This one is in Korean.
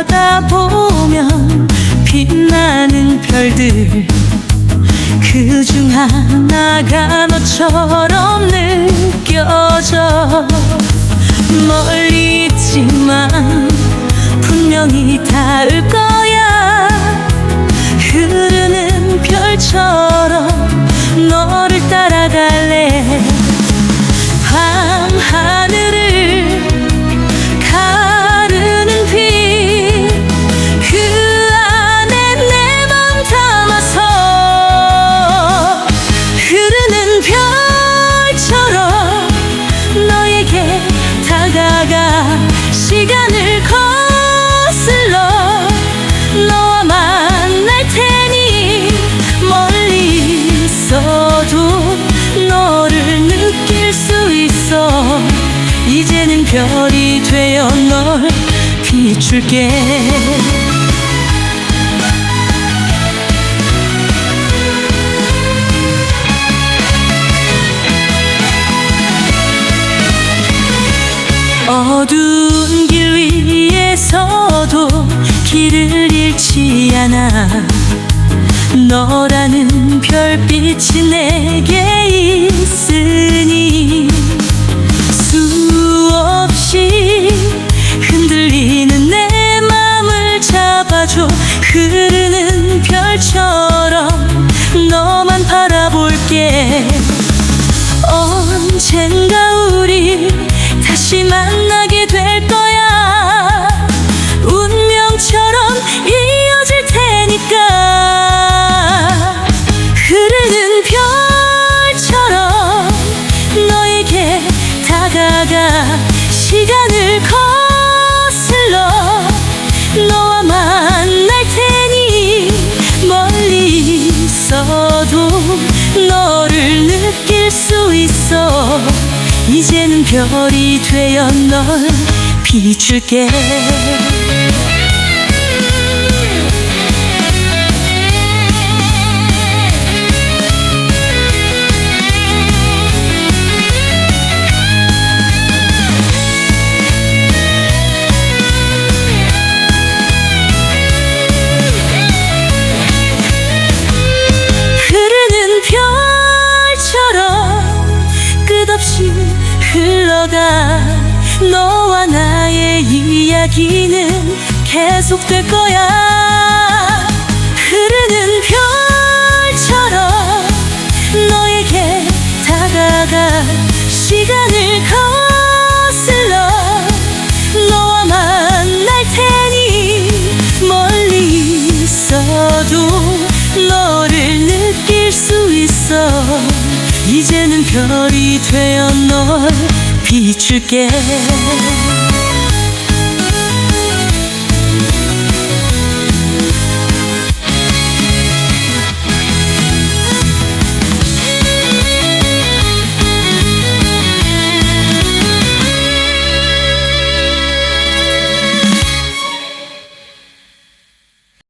쳐다보면 빛나는 별들. 그 중 하나가 너처럼 느껴져. 멀리 있지만 분명히 닿을 거 별이 되어 널 비출게. 어두운 길 위에서도 길을 잃지 않아. 너라는 별빛이 내게 있으 잡아줘 흐르는 별처럼 너만 바라볼게. 언젠가 우리 다시 만나게 될 거야. 운명처럼 이어질 테니까. 흐르는 별처럼 너에게 다가가 시간 너를 느낄 수 있어. 이제는 별이 되어 널 비출게 이야기는 계속될 거야. 흐르는 별처럼 너에게 다가가 시간을 거슬러 너와 만날 테니 멀리 있어도 너를 느낄 수 있어. 이제는 별이 되어 널 비출게